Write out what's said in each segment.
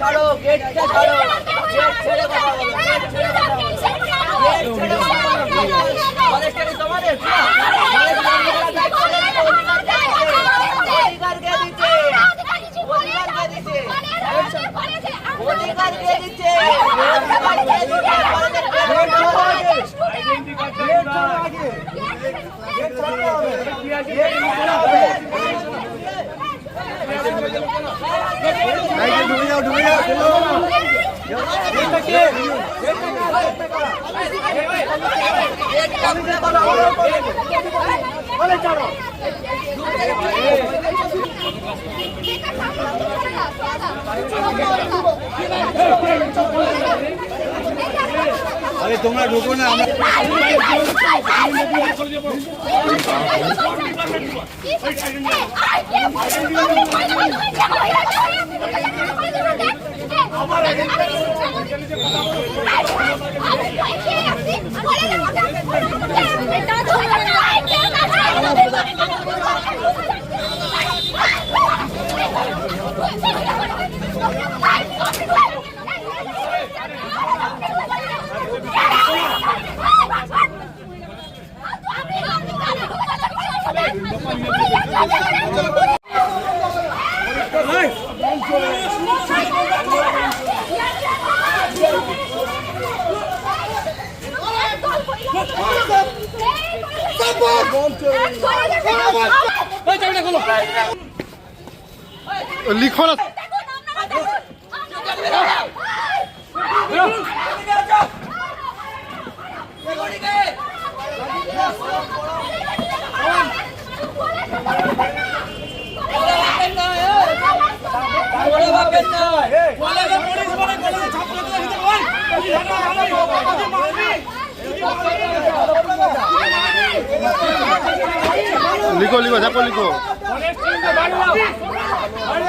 ছাড়ো, গেটটা ছাড়ো কথা বলো, গেট ছেড়ে কথা বলো। কলেজটা কি তোমাদের? অধিকার কে দিচ্ছে? অধিকার কে দিচ্ছে? অধিকার কে দিচ্ছে? অধিকার কে দিচ্ছে? কলেজের গেট ছাড়ো। আরে তোমরা ঢুকো না আমরা আমি লিখো না। লিখো লিখো ঝাপো লিখো আরে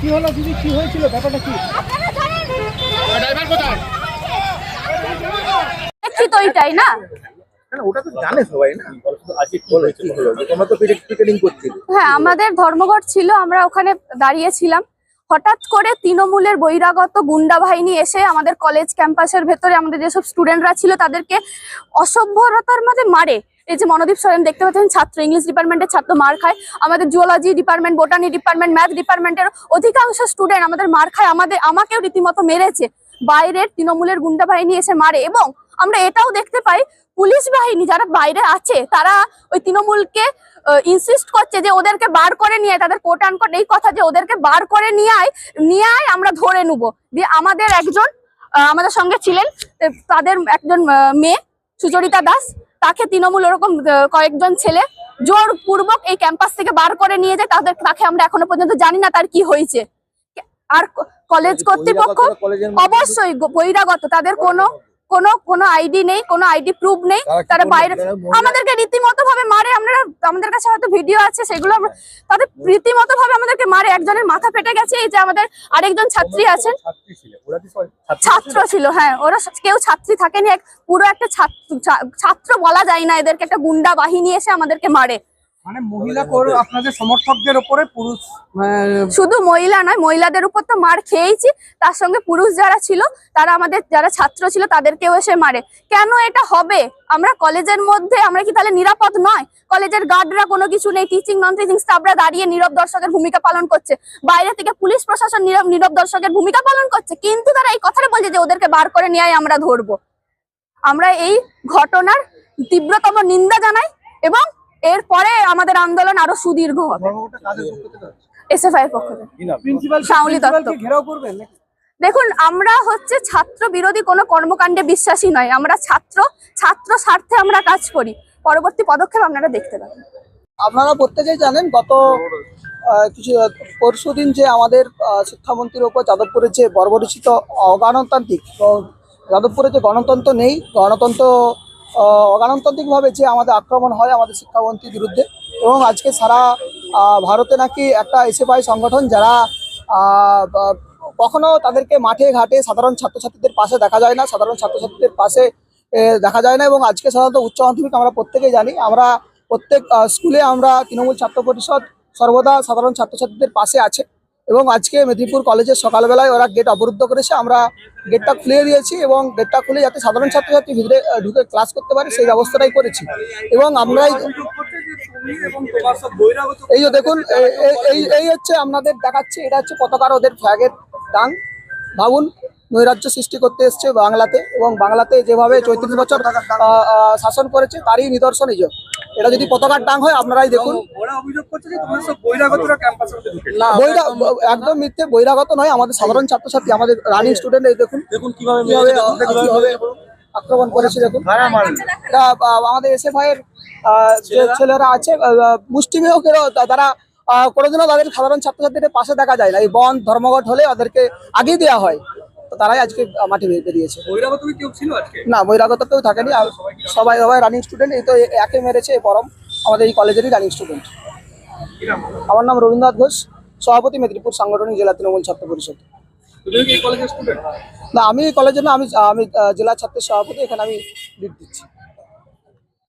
কি হলো দিদি? কি হয়েছিল? ব্যাপারটা কি? ড্রাইভার কোথায়? দেখছি তো এইটাই না? হ্যাঁ আমাদের ধর্মঘট ছিল আমরা ওখানে দাঁড়িয়েছিলাম। হঠাৎ করে তৃণমূলের বহিরাগত গুন্ডা বাহিনী এসে আমাদের কলেজ ক্যাম্পাসের ভেতরে আমাদের যেসব স্টুডেন্টরা ছিল তাদেরকে অসভ্যতার মধ্যে মারে। এই যে মনোদীপ সরেন দেখতে পাচ্ছেন, ছাত্র ইংলিশ ডিপার্টমেন্টের ছাত্র মার খায়। আমাদের zoology department botany department math ডিপার্টমেন্টের অধিকাংশ স্টুডেন্ট আমাদের মার খায়, আমাদের, আমাকেও রীতিমতো মেরেছে। বাইরের তৃণমূলের গুন্ডা বাহিনী এসে মারে এবং আমরা এটাও দেখতে পাই পুলিশ বাহিনী যারা বাইরে আছে তারা ওই তৃণমূলকে ইনসিস্ট করছে যে ওদেরকে বার করে নিয়ে তাদের কোট আনকোট এই কথা যে ওদেরকে বার করে নিয়ে আয় নিয়ে আয় আমরা ধরে নেব। দিয়ে আমাদের একজন আমাদের সঙ্গে ছিলেন তাদের একজন মেয়ে সুচরিতা দাস তাকে তৃণমূল ওরকম কয়েকজন ছেলে জোর পূর্বক এই ক্যাম্পাস থেকে বার করে নিয়ে যায় তাদের তাকে আমরা এখনও পর্যন্ত জানি না তার কি হয়েছে। আর কলেজ কর্তৃপক্ষ অবশ্যই বহিরাগত তাদের কোনো কোনো কোনো আইডি নেই কোনো আইডি প্রুফ নেই তারা? বাইরে আমাদেরকে রীতিমতো ভাবে মারে আমরা আমাদের কাছে হয়তো ভিডিও আছে সেগুলো তাদের রীতিমতো ভাবে আমাদেরকে মারে একজনের মাথা ফেটে গেছে এই যে আমাদের আরেকজন ছাত্রী আছেন ছাত্রী ছিল হ্যাঁ ওরা কেউ ছাত্রী থাকেনি এক পুরো একটা ছাত্র বলা যায় না এদেরকে একটা গুন্ডা বাহিনী এসে আমাদেরকে মারে। মানে মহিলা আপনাদের সমর্থকদের উপরে পুরুষ শুধু মহিলা নয় মহিলাদের উপর তো মার খেয়েইছি। তার সঙ্গে পুরুষ যারা ছিল তারা আমাদের যারা ছাত্র ছিল তাদেরকেও এসে মারে। কেন এটা হবে? আমরা কলেজের মধ্যে আমরা কি তাহলে নিরাপদ নয়? কলেজের গার্ডরা কোনো কিছু নেই টিচিং নন টিচিং স্টাফরা দাঁড়িয়ে নীরব দর্শকের ভূমিকা পালন করছে। বাইরে থেকে পুলিশ প্রশাসন নীরব নীরব দর্শকের ভূমিকা পালন করছে। কিন্তু তারা এই কথাটা বলছে যে ওদেরকে বার করে নিয়ে আমরা ধরবো। আমরা এই ঘটনার তীব্রতম নিন্দা জানাই এবং এরপরে আমাদের আন্দোলন আরও সুদীর্ঘ হবে? এসএফআই এর পক্ষ থেকে। শাওলি দত্ত। দেখুন আমরা হচ্ছে ছাত্র বিরোধী কোনো কর্মকাণ্ডে বিশ্বাসী নয়। আমরা ছাত্র ছাত্র স্বার্থে আমরা কাজ করি। পরবর্তী পদক্ষেপ আপনারা দেখতে পাবেন। আপনারা প্রত্যেকেই জানেন গত কিছু পরশু দিন যে আমাদের শিক্ষামন্ত্রীর ওপর যাদবপুরের যে বর্বরিচিত অগণতান্ত্রিক যাদবপুরে যে গণতন্ত্র নেই গণতন্ত্র অগণতান্ত্রিকভাবে যে আমাদের আক্রমণ হয় আমাদের শিক্ষামন্ত্রীর বিরুদ্ধে এবং আজকে সারা ভারতে নাকি একটা এসএফআই সংগঠন যারা কখনো তাদেরকে মাঠে ঘাটে সাধারণ ছাত্রছাত্রীদের পাশে দেখা যায় না, সাধারণ ছাত্রছাত্রীদের পাশে দেখা যায় না এবং আজকে সাধারণত উচ্চ মাধ্যমিক আমরা প্রত্যেকেই জানি। আমরা প্রত্যেক স্কুলে আমরা তৃণমূল ছাত্র পরিষদ সর্বদা সাধারণ ছাত্রছাত্রীদের পাশে আছে। এবং আজকে মেদিনীপুর কলেজের সকালবেলায় ওরা গেট অবরুদ্ধ করেছে। আমরা গেটটা খুলে দিয়েছি এবং গেটটা খুলে যাতে সাধারণ ছাত্রছাত্রী ভিতরে ঢুকে ক্লাস করতে পারে, সেই ব্যবস্থাটাই করেছি। এবং আমরাই এই যে দেখুন এই এই হচ্ছে আপনাদের দেখাচ্ছে, এটা হচ্ছে পতাকার ওদের ফ্ল্যাগের টাং ভাবুন নৈরাজ্য সৃষ্টি করতে এসছে বাংলাতে এবং বাংলাতে যেভাবে চৌত্রিশ বছর শাসন করেছে তারই নিদর্শন এই এটা যদি পতাকার ডাং হয় আপনারাই দেখুন। একদম মিথ্যে বহিরাগত নয় আমাদের সাধারণ ছাত্রছাত্রী আমাদের রানিং স্টুডেন্ট এই দেখুন। দেখুন কীভাবে আক্রমণ করেছে দেখুন। আমাদের এসএফআই এর আহ, যে ছেলেরা? আছে মুষ্টিমেয়কেরও তারা কোনোদিনও তাদের সাধারণ ছাত্রছাত্রীদের পাশে দেখা যায় না। এই বন ধর্মঘট হলে ওদেরকে আগেই দেওয়া হয়। তারাই আজকে মাঠে বেরিয়েছে। না বহিরাগত কেউ থাকেনি। আর সবাই সবাই রানিং স্টুডেন্ট এই তো একে মেরেছে পরম। আমাদের এই কলেজেরই রানিং স্টুডেন্ট আমার নাম রবীন্দ্রনাথ ঘোষ সভাপতি মেদিনীপুর সাংগঠনিক জেলা তৃণমূল ছাত্র পরিষদ। না আমি এই কলেজে না আমি আমি জেলা ছাত্রের সভাপতি এখানে আমি লিড দিচ্ছি।